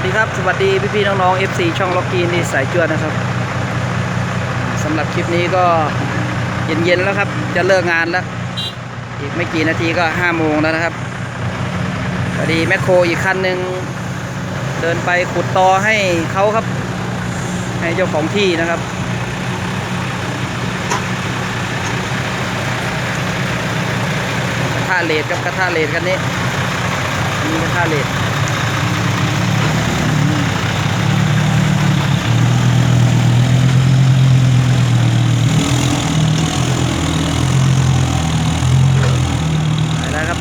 วัสดีครับ สวัสดีพี่ๆน้องๆ FC ช่องล็อกกีนี่สายจวดนะครับสำหรับคลิปนี้ก็เย็นๆแล้วครับ จะเลิกงานแล้ว อีกไม่กี่นาทีก็5โมงแล้วนะครับพอดีแมคโครอีกคันหนึ่งเดินไปขุดตอให้เขาครับ ให้เจ้าของที่นะครับกระทะเลดครับกระทะเลดคันนี้มีกระทะเลด ไปแล้วครับ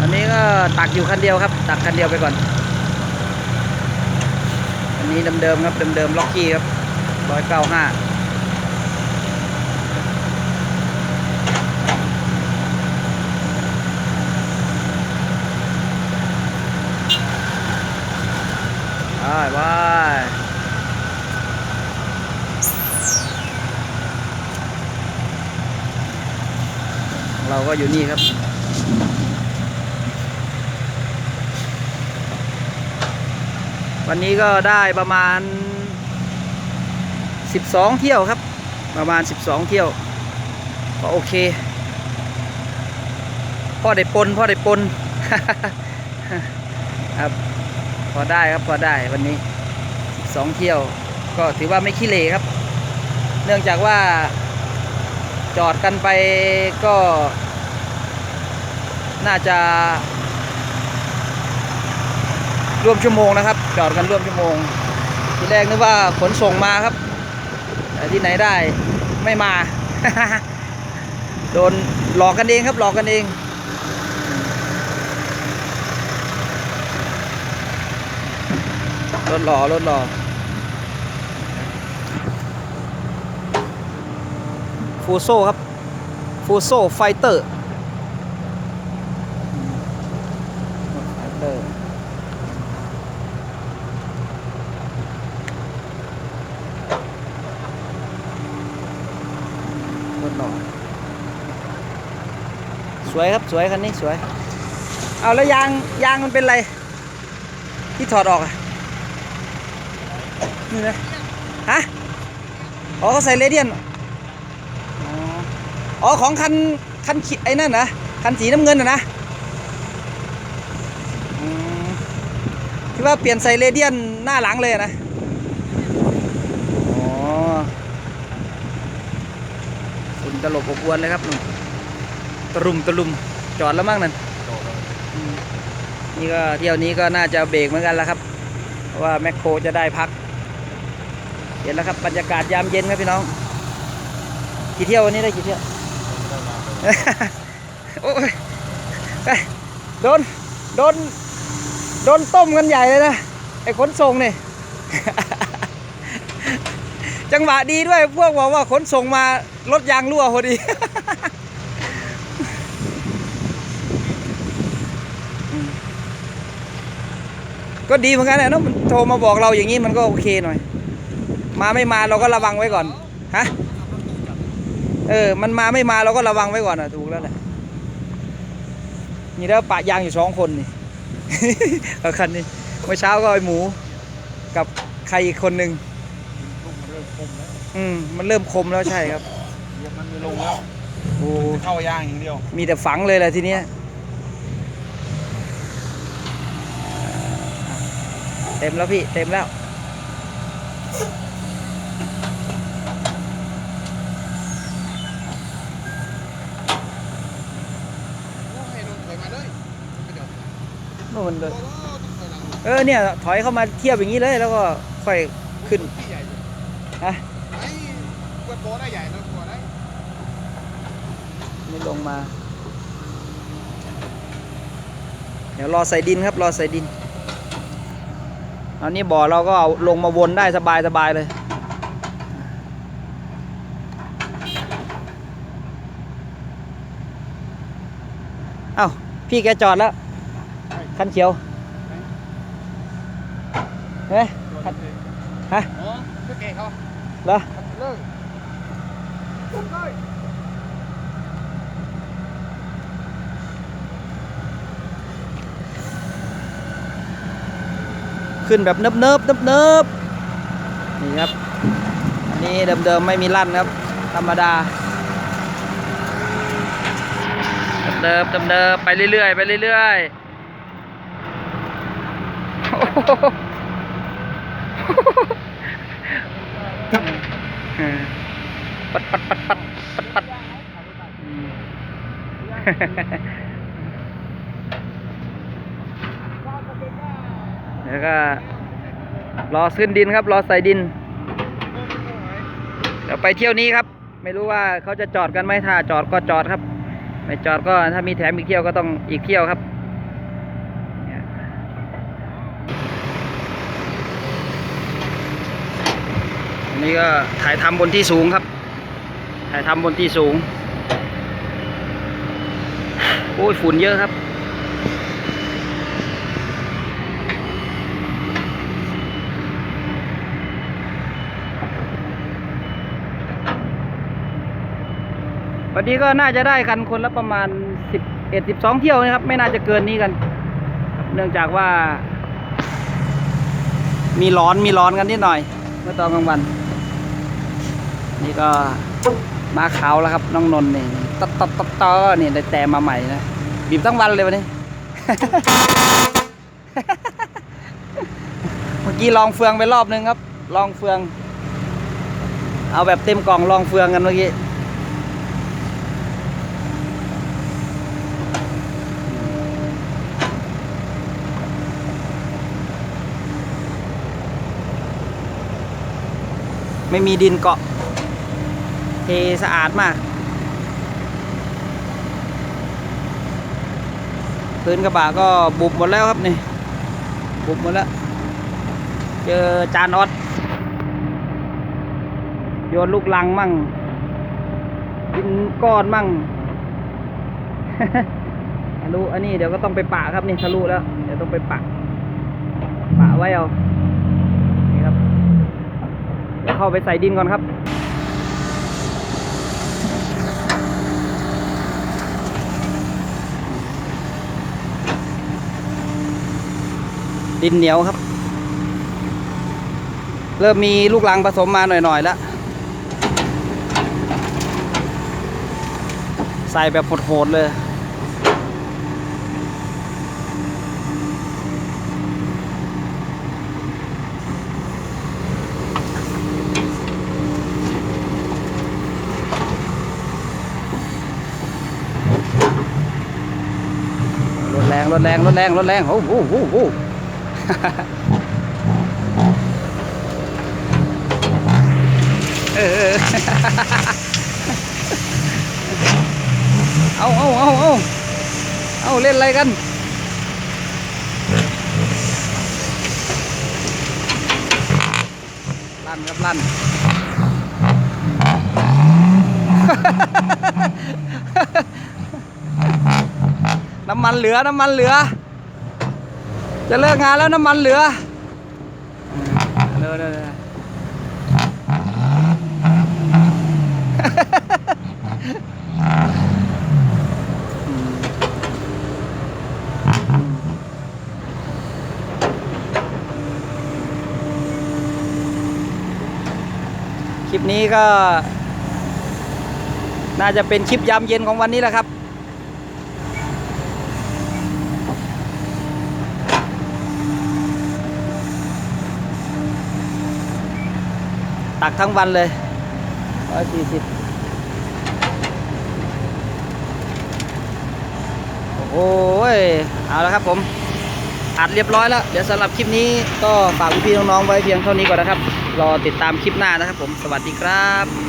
อันนี้ก็ ตักอยู่คันเดียวครับ ตักคันเดียวไปก่อน อันนี้เดิมๆครับเดิมๆล็อกกี้ครับร้อยเก้าห้าไปไปเราก็อยู่นี่ครับ วันนี้ก็ได้ประมาณ 12 เที่ยวครับ ประมาณ 12 เที่ยว ก็โอเค พ่อได้ปนพ่อได้ปนครับ พอได้ครับพอได้วันนี้ 12 เที่ยว ก็ถือว่าไม่ขี้เหร่ครับ เนื่องจากว่าจอดกันไปก็น่าจะ ร่วมชั่วโมงนะครับ จอดกันร่วมชั่วโมง ทีแรกนึกว่าขนส่งมาครับแต่ที่ไหนได้ไม่มา โดนหลอกกันเองครับหลอกกันเองรถหล่อรถหล่อฟูโซครับฟูโซไฟเตอร์ไฟเตอร์ รถหล่อ สวยครับสวยคันนี้สวย เอาแล้วยางยางมันเป็นไร ที่ถอดออกอะนี่นะฮะอ๋อเขาใส่เรเดียนอ๋ออของคันคันขีไอ้นั่นนะคันสีน้ำเงินนะนะอืมที่ว่าเปลี่ยนใส่เรเดียนหน้าหลังเลยนะอ๋อฝุ่นตลบอบอวนเลยครับนุ่ ตะลุมตะลุมจอดแล้วมั้งนั่นอืมนี่ก็เที่ยวนี้ก็น่าจะเบรกเหมือนกันแล้วครับเพราะว่าแมคโครจะได้พัก เห็นแล้วครับบรรยากาศยามเย็นครับพี่น้อง กี่เที่ยววันนี้ได้กี่เที่ยวโอ้ยไปโดนโดนโดนต้มกันใหญ่เลยนะไอ้ขนส่งนี่จังหวะดีด้วยพวกบอกว่าขนส่งมารถยางรั่วพอดี ก็ดีเหมือนกันแหละเนอะมันโทรมาบอกเราอย่างนี้มันก็โอเคหน่อย มาไม่มาเราก็ระวังไว้ก่อนฮะเออ มันมาไม่มาเราก็ระวังไว้ก่อนอะถูกแล้วแหละนี่แล้วปะยางอยู่สองคนนี่เอาคันนี้เมื่อเช้าก็ไอหมู กับใครอีกคนหนึ่งลูกมันเริ่มคมแล้วอืมมันเริ่มคมแล้วใช่ครับเดี๋ยวมันไม่ลงแล้วโอ้เข้ายางอย่างเดียว มีแต่ฝังเลยแหละทีเนี้ย เต็มแล้วพี่ เต็มแล้วให้ลงถอยมาเลยเดี๋ยวนู่นเลยโอ้โหต้องถอยหลังเออเนี่ย ถอยเข้ามาเทียบอย่างนี้เลยแล้วก็ค่อยขึ้นพี่ใหญ่อยู่ฮะไอ้กวดโบได้ใหญ่นะกวดได้ไม่ลงมา เดี๋ยวรอใส่ดินครับ รอใส่ดิน อันนี้บ่อเราก็เอาลงมาวนได้สบายสบายเลย เอ้า พี่แกจอดแล้ว คันเขียวเฮ้ยกวดเลยฮะอ๋อเพื่อแกเขาเหรอเลิกเลย เขึ้นแบบเนิบเนิบเนิบเนิบนี่ครับอันนี้เดิมๆไม่มีลั่นครับ ธรรมดาเดิมๆเดิมๆไปเรื่อยๆไปเรื่อยๆโอ้โหเออปัดปัดปัดปัดปัดปัดอืม แล้วก็รอขึ้นดินครับ รอใส่ดิน เดี๋ยวไปเที่ยวนี้ครับ ไม่รู้ว่าเขาจะจอดกันไหมถ้าจอดก็จอดครับ ไม่จอดก็ถ้ามีแถมอีกเที่ยวก็ต้องอีกเที่ยวครับนี่ยอันนี้ก็ถ่ายทำบนที่สูงครับ ถ่ายทำบนที่สูง โอ้ยฝุ่นเยอะครับ วันนี้ก็น่าจะได้กันคนละประมาณสิบเอ็ดสิบสองเที่ยวนะครับ ไม่น่าจะเกินนี้กัน เนื่องจากว่า มีร้อนมีร้อนกันนิดหน่อย เมื่อตอนกลางวัน นี่ก็มาขาวแล้วครับ น้องนนท์นี่ตตตต่อนี่ได้แต่มาใหม่นะบีบทั้งวันเลยวันนี้ เมื่อกี้ลองเฟืองไปรอบนึงครับ ลองเฟือง เอาแบบเต็มกล่องลองเฟืองกันเมื่อกี้ ไม่มีดินเกาะ เทสะอาดมาก พื้นกระบะก็บุบหมดแล้วครับนี่ บุบหมดแล้ว เจอจานออดโยนลูกลังมั่งดินก้อนมั่งทะลุอันนี้เดี๋ยวก็ต้องไปปะครับนี่ทะลุแล้ว เดี๋ยวต้องไปปะปะไว้เอา เข้าไปใส่ดินก่อนครับ ดินเหนียวครับ เริ่มมีลูกรังผสมมาหน่อยๆแล้ว ใส่แบบโหดๆเลย รถแรงรถแรงรถแรงโอ้โหโอ้โหเออเอาเอาเอาเอาเอาเล่นอะไรกันลั่นครับลั่น น้ำมันเหลือน้ำมันเหลือ จะเลิกงานแล้วน้ำมันเหลือเร็วเร็วเร็วคลิปนี้ก็ น่าจะเป็นคลิปยามเย็นของวันนี้แหละครับ ตักทั้งวันเลยร้อยสี่สิบโอ้ยเอาละครับผมอัดเรียบร้อยแล้ว เดี๋ยวสำหรับคลิปนี้ก็ฝากพี่ๆน้องๆไว้เพียงเท่านี้ก่อนนะครับ รอติดตามคลิปหน้านะครับผม สวัสดีครับ